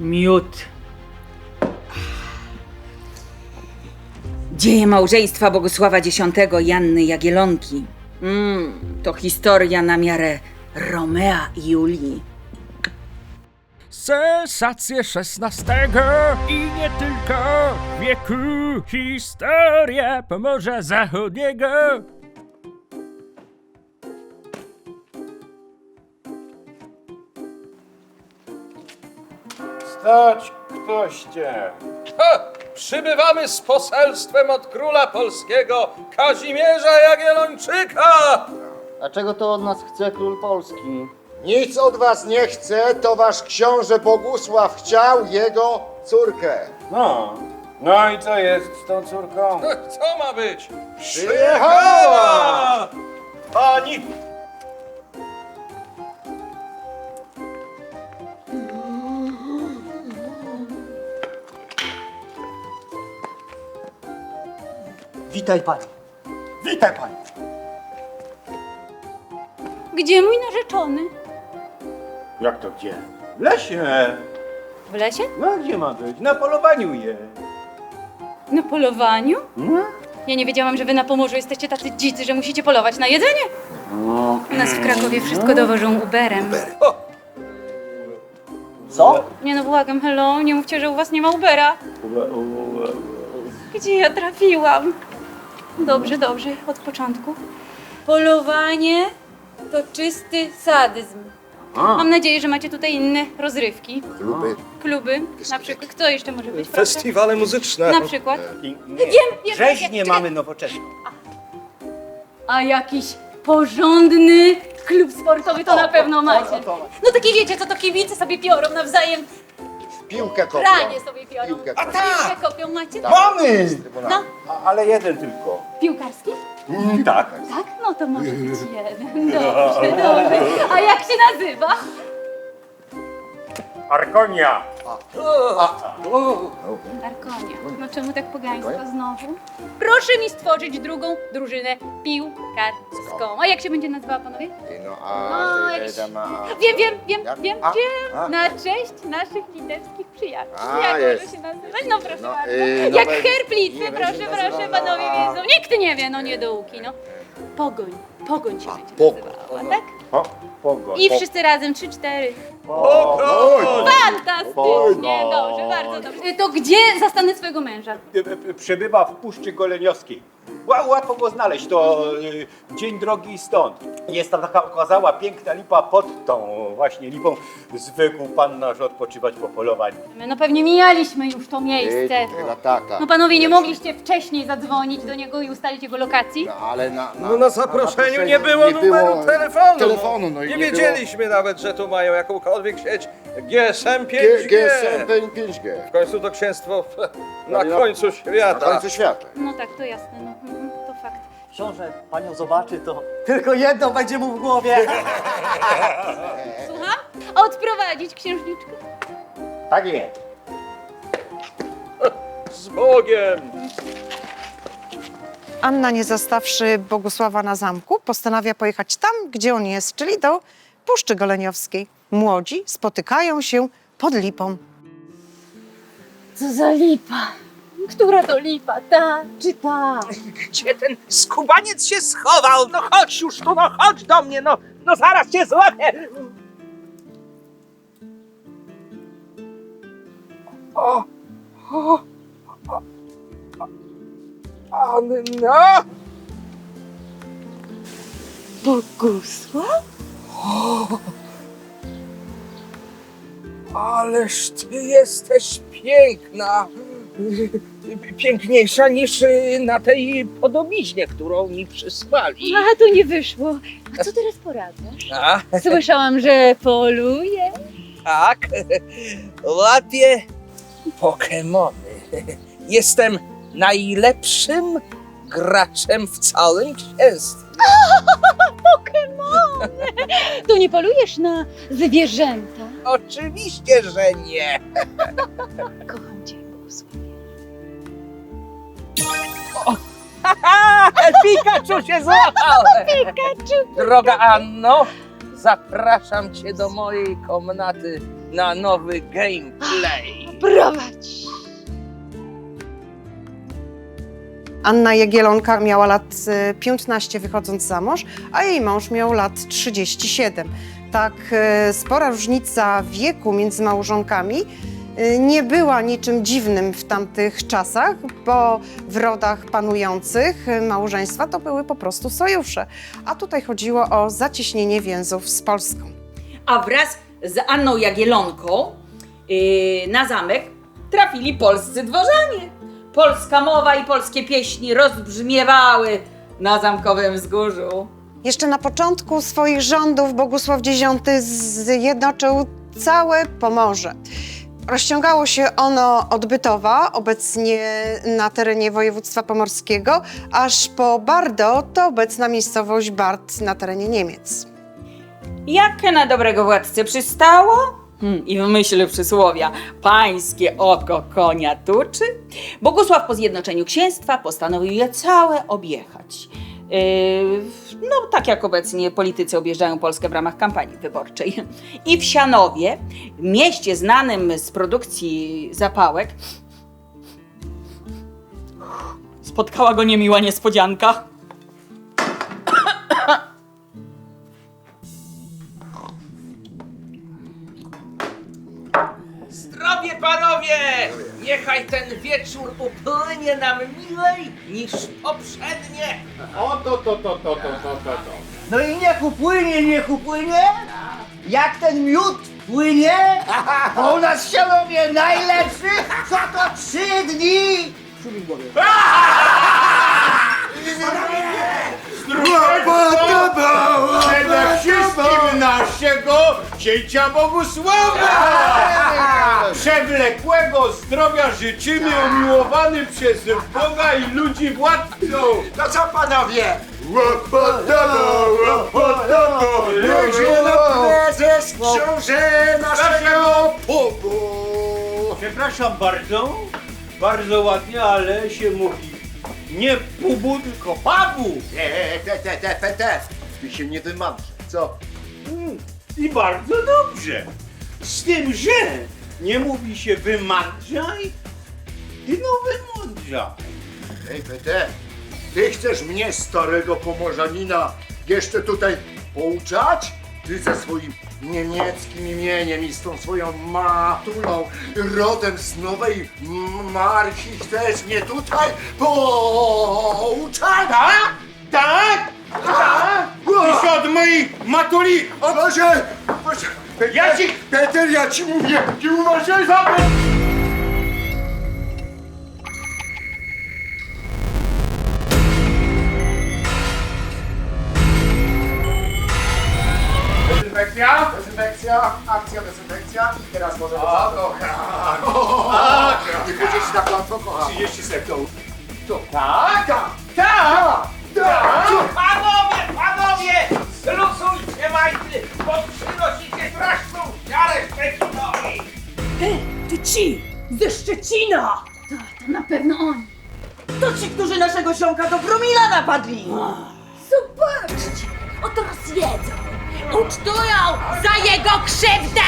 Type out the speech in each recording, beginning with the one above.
Miód. Dzieje małżeństwa Bogusława X i Janny Jagielonki. Mm, to historia na miarę Romea i Julii. Sensacje XVI i nie tylko wieku. Historia Pomorza Zachodniego. Stać ktoście! Ha! Przybywamy z poselstwem od króla polskiego Kazimierza Jagiellończyka! A czego to od nas chce król Polski? Nic od was nie chce, to wasz książę Bogusław chciał jego córkę. No, no i co jest z tą córką? Co ma być? Przyjechała! Pani! Witaj pani. Witaj pani. Gdzie mój narzeczony? Jak to gdzie? W lesie! W lesie? No gdzie ma być? Na polowaniu je. Na polowaniu? No? Ja nie wiedziałam, że wy na Pomorzu jesteście tacy dzicy, że musicie polować na jedzenie. U nas w Krakowie wszystko dowożą Uberem. Co? Nie no, błagam, hello, nie mówcie, że u was nie ma Ubera. Gdzie ja trafiłam? Dobrze, dobrze, od początku. Polowanie to czysty sadyzm. Mam nadzieję, że macie tutaj inne rozrywki. Kluby. Kluby, na przykład. Kto jeszcze może być? Proszę. Festiwale muzyczne. Na przykład. Nie. Wiem, wiem, Rzeźnie wiem. mamy nowoczesną. A jakiś porządny klub sportowy to na pewno macie. No takie wiecie, co to kibice sobie piorą nawzajem, Piłkę kopią. pranie sobie piorą. Piłkę A kopią. piłkę kopią macie? Mamy! No, A, ale jeden tylko. piłkarski? Mm, tak. Tak? No to może być jeden. Dobrze, dobrze. A jak się nazywa? Arkonia! Arkonia. No czemu tak pogańsko znowu? Proszę mi stworzyć drugą drużynę piłkarską. A jak się będzie nazywała, panowie? No a... jakiś- tam, a- Wiem, wiem, wiem, Jak? wiem, A, wiem. a. Na cześć naszych litewskich przyjaciół. A, Jak jest. może się nazywać? No proszę No, bardzo. y, no Jak będzie- herplicy, nie proszę, będzie proszę, panowie a. wiedzą. Nikt nie wie, no nie dołki, no. Pogoń, pogoń się będzie pogoń. nazywała, tak? Po, pogoń. I wszyscy razem, trzy, cztery. Oj! Fantastycznie, dobrze, bardzo dobrze. To gdzie zastanę swojego męża? E, e, Przebywa w Puszczy Goleniowskiej. Ła- Łatwo go znaleźć, to e, dzień drogi stąd. Jest tam taka okazała piękna lipa pod tą właśnie lipą. Zwykł pan nasz odpoczywać po polowaniu. No pewnie mijaliśmy już to miejsce. No tak, tak. No panowie, nie mogliście wcześniej zadzwonić do niego i ustalić jego lokacji? No ale na... na No na zaproszeniu nie było numeru było telefonu. Telefonu, no i nie nie wiedzieliśmy nawet, że tu mają jakąkolwiek sieć GSM 5G. G- GSM 5G. W końcu to księstwo na No, końcu Na świata. końcu świata. No tak, to jasne, no, mhm, to fakt. Książę panią zobaczy, to tylko jedno będzie mu w głowie. Słucham? Odprowadzić księżniczkę? Tak jest. Z Bogiem. Anna, nie zastawszy Bogusława na zamku, postanawia pojechać tam, gdzie on jest, czyli do Puszczy Goleniowskiej. Młodzi spotykają się pod lipą. Co za lipa? Która to lipa? Ta czy ta? Gdzie ten skubaniec się schował? No chodź już tu, no chodź do mnie, no, no zaraz cię złapię. O, o, o, Anna? Bogusław? Ależ ty jesteś piękna. Piękniejsza niż y, na tej podobiznie, którą mi przysłali. A to nie wyszło. A co teraz poradzasz? A, Słyszałam, że poluje. tak, łapię Pokemony. Jestem najlepszym graczem w całym księstwie. Tu nie polujesz na zwierzęta. Oczywiście, że nie. Kocham cię, Bogusławie. Ha, Pikachu się złapał! Pikachu! Droga Anno, zapraszam cię do mojej komnaty na nowy gameplay. Prowadź! Anna Jagielonka miała lat y, 15 wychodząc za mąż, a jej mąż miał lat 37. Tak y, spora różnica wieku między małżonkami y, nie była niczym dziwnym w tamtych czasach, bo w rodach panujących y, małżeństwa to były po prostu sojusze. A tutaj chodziło o zacieśnienie więzów z Polską. A wraz z Anną Jagielonką yy, na zamek trafili polscy dworzanie. Polska mowa i polskie pieśni rozbrzmiewały na zamkowym wzgórzu. Jeszcze na początku swoich rządów Bogusław X zjednoczył całe Pomorze. Rozciągało się ono od Bytowa, obecnie na terenie województwa pomorskiego, aż po Bardo, to obecna miejscowość Bart na terenie Niemiec. Jak na dobrego władcę przystało? Hmm, I w myśl przysłowia, pańskie oko konia tuczy. Bogusław po zjednoczeniu księstwa postanowił je całe objechać. Yy, no, tak jak obecnie politycy objeżdżają Polskę w ramach kampanii wyborczej. I w Sianowie, mieście znanym z produkcji zapałek, spotkała go niemiła niespodzianka. Zdrowie panowie! Niechaj ten wieczór upłynie nam milej niż poprzednie! O to, to, to, to, to, to, to, to. No i niech upłynie, niech upłynie! Jak ten miód płynie, a u nas w Sianowie najlepszy, co to trzy dni! Głowie. Przede wszystkim naszego księcia Bogusława! Przewlekłego zdrowia życzymy umiłowanym przez Boga i ludzi władcom! No co panowie? Łopotowo, łopotowo, ludzie no prezes książę naszego pubu! Przepraszam bardzo, bardzo ładnie, ale się mówi nie pubu, tylko pabu! Te, te, te, te, te, te. Ty się nie wymądrze, co? Mm, I bardzo dobrze. Z tym, że nie mówi się wymądrzaj, tylko wymądrzaj. Ej, Pete, ty chcesz mnie, starego pomorzanina, jeszcze tutaj pouczać? Ty ze swoim niemieckim imieniem i z tą swoją matulą, rodem z nowej marki chcesz mnie tutaj pouczać? Tak? Tak? Tak? Ty się od mojej matuli. Proszę, proszę, Peter, Ja ci- Peter, ja ci mówię, nie uważaj za mnie! Akcja dezynfekcja. Teraz może... O, kocham! Nie pójdziesz na klamko, kocham. 30 sekund. Tak, tak, tak, tak! Panowie, panowie! Zlusujcie majty, bo przynosicie straszną siarę Szczecinowi! Ty ci! Ze Szczecina! To, to na pewno on. To ci, którzy naszego ziomka do Brumila napadli! Zobaczcie, oto rozjedzą. Ucztują za jego krzywdę!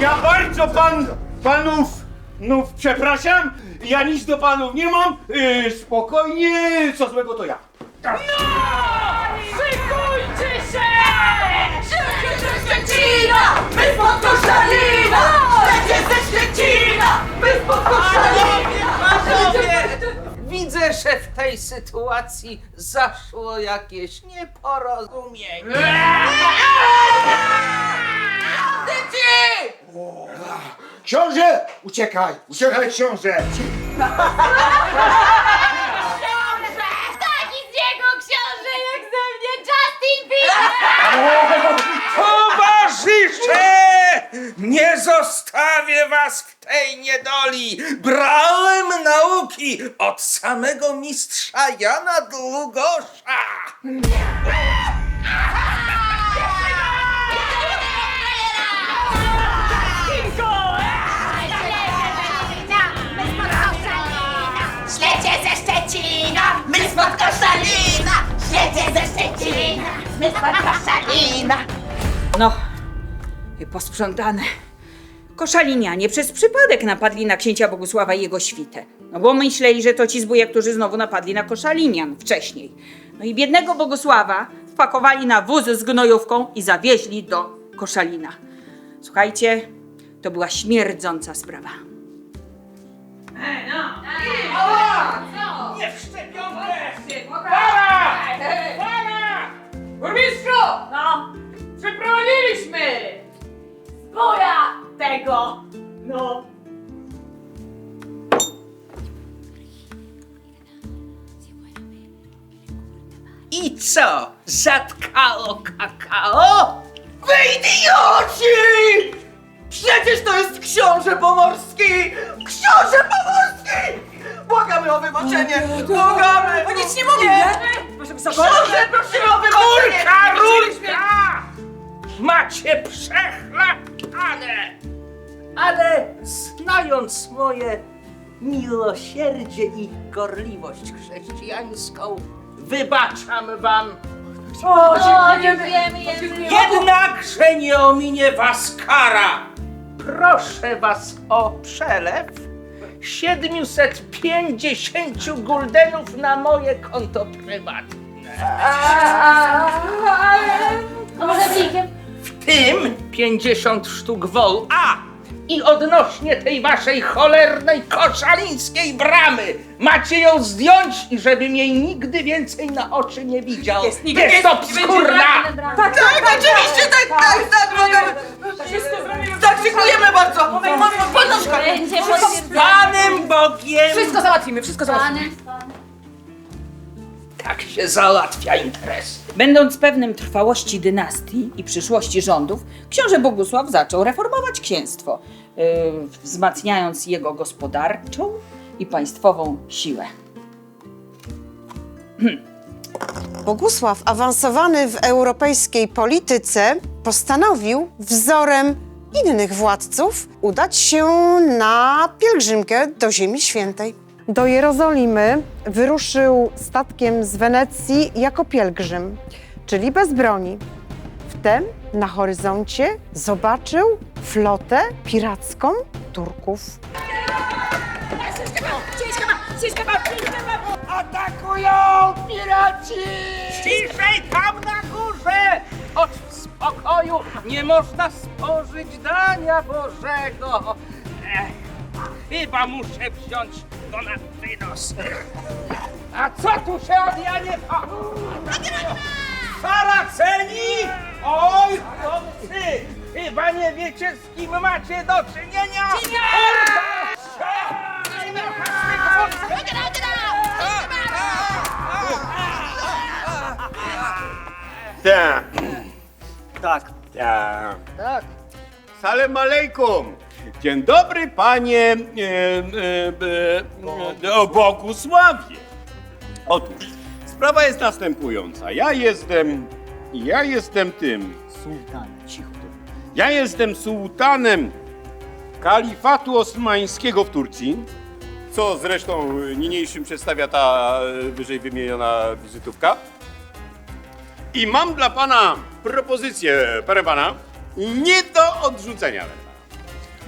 Ja bardzo pan, panów, no przepraszam, ja nic do panów nie mam, yy, spokojnie, co złego to ja. Szykujcie się! Szczecina! My spod Koszalina! Lecie ze Szczecina! My spod Koszalina! Panowie! Widzę, że w tej sytuacji zaszło jakieś nieporozumienie. Dzieci! Książę! Uciekaj! Uciekaj, książę! Taki z niego książę jak ze mnie Justin Bieber! Towarzysze! Nie zostawię was w tej niedoli! Brałem nauki od samego mistrza Jana Długosza! Ślecie ze Szczecina! My spod Koszalina! Ślecie ze Szczecina! My spod Koszalina! No, i posprzątane. Koszalinianie przez przypadek napadli na księcia Bogusława i jego świtę. No bo myśleli, że to ci zbóje, którzy znowu napadli na koszalinian wcześniej. No i biednego Bogusława wpakowali na wóz z gnojówką i zawieźli do Koszalina. Słuchajcie, to była śmierdząca sprawa. Nie w szczepionkę! Para! Para! Burmistrzu! No, przyprowadziliśmy zboja tego, no. I co? Zatkało kakao? Wy idioci! Przecież to jest książę pomorski! Książę pomorski! Błagamy o wybaczenie! Błagamy! O nic nie mówię! Książę, prosimy o wybaczenie! Kurka, rurka! Macie przechlapane! Ale znając moje miłosierdzie i gorliwość chrześcijańską, wybaczam wam O, dziękujemy, dziękujemy. Jednakże nie ominie was kara. Proszę was o przelew 750 guldenów na moje konto prywatne. A może blikiem? W tym 50 sztuk wol. A! I odnośnie tej waszej cholernej koszalińskiej bramy macie ją zdjąć i żebym jej nigdy więcej na oczy nie widział. Jest, jest obskurna! Tak, tak, oczywiście, tak, tak, tak, tak, dziękujemy bardzo. Będzie Z potwierdzone. Panem Bogiem! Wszystko załatwimy, wszystko Panem, panem. Tak się załatwia interes. Będąc pewnym trwałości dynastii i przyszłości rządów, książę Bogusław zaczął reformować księstwo, yy, wzmacniając jego gospodarczą i państwową siłę. Bogusław, awansowany w europejskiej polityce, postanowił wzorem innych władców udać się na pielgrzymkę do Ziemi Świętej. Do Jerozolimy wyruszył statkiem z Wenecji jako pielgrzym, czyli bez broni. Wtem na horyzoncie zobaczył flotę piracką Turków. Atakują piraci! Ciszej tam na górze! Od spokoju nie można spożyć dania Bożego. Ech, chyba muszę wziąć go na wynos. A co tu się od Janie... Saraceni! Oj, chłopcy! Chyba nie wiecie, z kim macie do czynienia! Tak, Tak. tak. Tak. Salam alejkum. Dzień dobry, panie e, e, e, o Bogusławie. Otóż, sprawa jest następująca. Ja jestem, ja jestem tym, Sultan, cicho ja jestem sułtanem kalifatu osmańskiego w Turcji, co zresztą niniejszym przedstawia ta e, wyżej wymieniona wizytówka. I mam dla pana propozycję, proszę pana, nie do odrzucenia.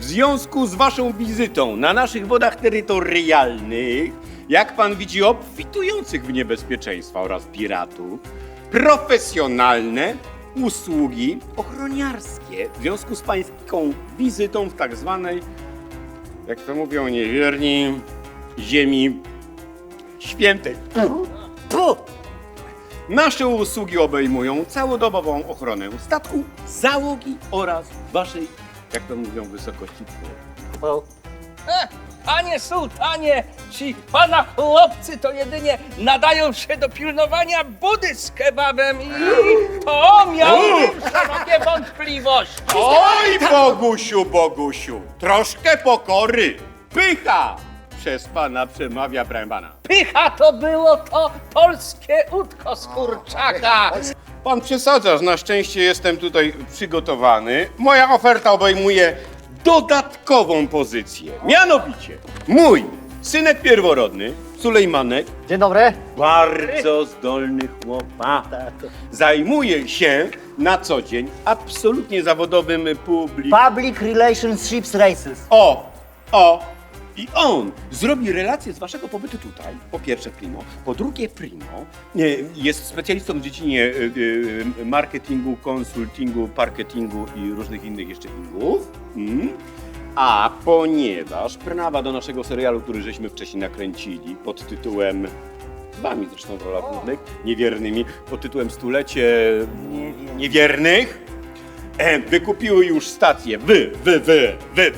W związku z waszą wizytą na naszych wodach terytorialnych, jak pan widzi obfitujących w niebezpieczeństwa oraz piratów, profesjonalne usługi ochroniarskie w związku z pańską wizytą w tak zwanej, jak to mówią niewierni, ziemi świętej. Puh! Nasze usługi obejmują całodobową ochronę statku, załogi oraz waszej, jak to mówią, wysokości tło. E, Panie sułtanie, ci pana chłopcy to jedynie nadają się do pilnowania budy z kebabem i to miałbym szerokie wątpliwości. Oj, Bogusiu, Bogusiu, troszkę pokory, pycha przez pana przemawia, pana. Pycha to było to polskie udko z kurczaka. Pan przesadzasz, na szczęście jestem tutaj przygotowany. Moja oferta obejmuje dodatkową pozycję. Mianowicie, mój synek pierworodny, Sulejmanek, Dzień dobry. bardzo zdolny chłopak. Zajmuje się na co dzień absolutnie zawodowym publik. Public Relationships Races. O, o, i on zrobi relację z waszego pobytu tutaj, po pierwsze primo, po drugie primo, jest specjalistą w dziedzinie y, y, marketingu, konsultingu, parketingu i różnych innych jeszcze ingów. Mm. A ponieważ prawa do naszego serialu, który żeśmy wcześniej nakręcili pod tytułem z wami zresztą w rolach głównych, niewiernymi, pod tytułem Stulecie Niewiernych, E, wykupiły już stację w, w, w, w, w,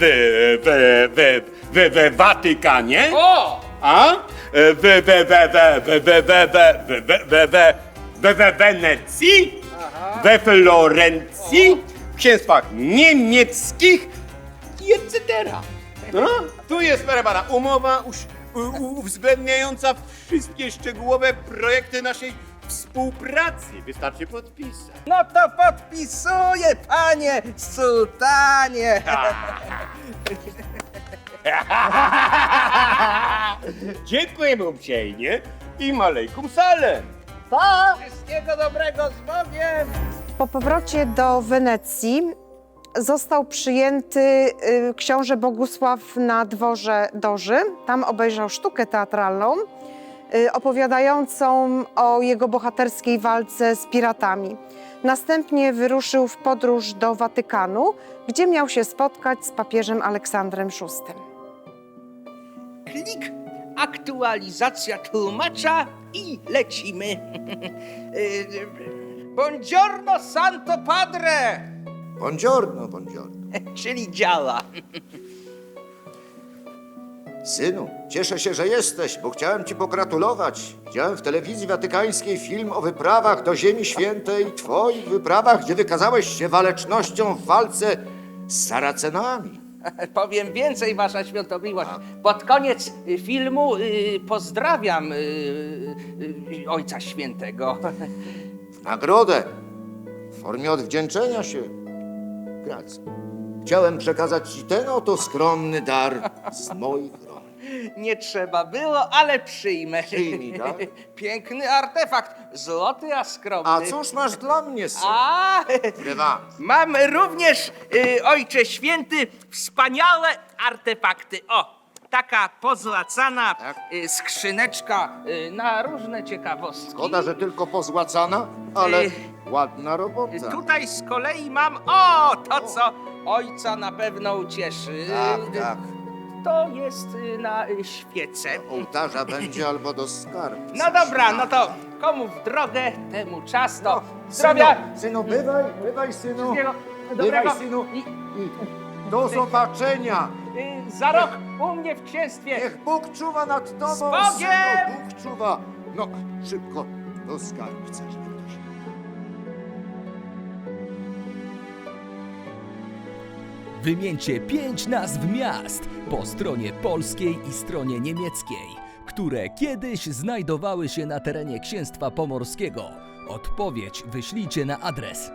w, w, w, w, w Watykanie, O! a w, w, w, w, w, w, w, w, w, w, w, w, w Wenecji, we Florencji, w księstwach niemieckich i etc. No, tu jest, proszę pana, umowa uś- u- u- uwzględniająca wszystkie szczegółowe projekty naszej współpracy. Wystarczy podpisać. No to podpisuję, panie sułtanie. Dziękuję uprzejmie i malejkum salem. Pa! Wszystkiego dobrego z Bogiem. Po powrocie do Wenecji został przyjęty y, książę Bogusław na dworze Doży. Tam obejrzał sztukę teatralną y, opowiadającą o jego bohaterskiej walce z piratami. Następnie wyruszył w podróż do Watykanu, gdzie miał się spotkać z papieżem Aleksandrem VI. Klik, aktualizacja tłumacza i lecimy. Y, Buongiorno Santo Padre, Buongiorno, buongiorno. czyli działa. Synu, cieszę się, że jesteś, bo chciałem ci pogratulować. Widziałem w telewizji watykańskiej film o wyprawach do Ziemi Świętej, twoich wyprawach, gdzie wykazałeś się walecznością w walce z Saracenami. Powiem więcej, Wasza Świątobliwość. Pod koniec filmu y, pozdrawiam y, y, Ojca Świętego. Nagrodę, w formie odwdzięczenia się. Grazie. Chciałem przekazać ci ten oto skromny dar z moich rąk. Nie trzeba było, ale przyjmę. Przyjmij, tak? Piękny artefakt, złoty, a skromny. A cóż masz dla mnie, synu? A, mam również, y, Ojcze Święty, wspaniałe artefakty. O, taka pozłacana Tak. y, skrzyneczka y, na różne ciekawostki. Szkoda, że tylko pozłacana, ale Ej. ładna robota. Y, Tutaj z kolei mam, o, to co ojca na pewno ucieszy. Tak, Y, tak. To jest y, na y, świece. Ołtarza będzie albo do skarbca. No dobra, no to komu w drogę, temu czas to zdrowia. Synu, synu, bywaj, bywaj, synu. Wszystkiego Bywaj, dobrego. synu. I, I do zobaczenia. y, za rok u mnie w księstwie. Niech Bóg czuwa nad tobą, Z Bogiem! synu. Bóg czuwa. No, szybko do skarbca. żeby Wymieńcie pięć nazw miast po stronie polskiej i stronie niemieckiej, które kiedyś znajdowały się na terenie Księstwa Pomorskiego. Odpowiedź wyślijcie na adres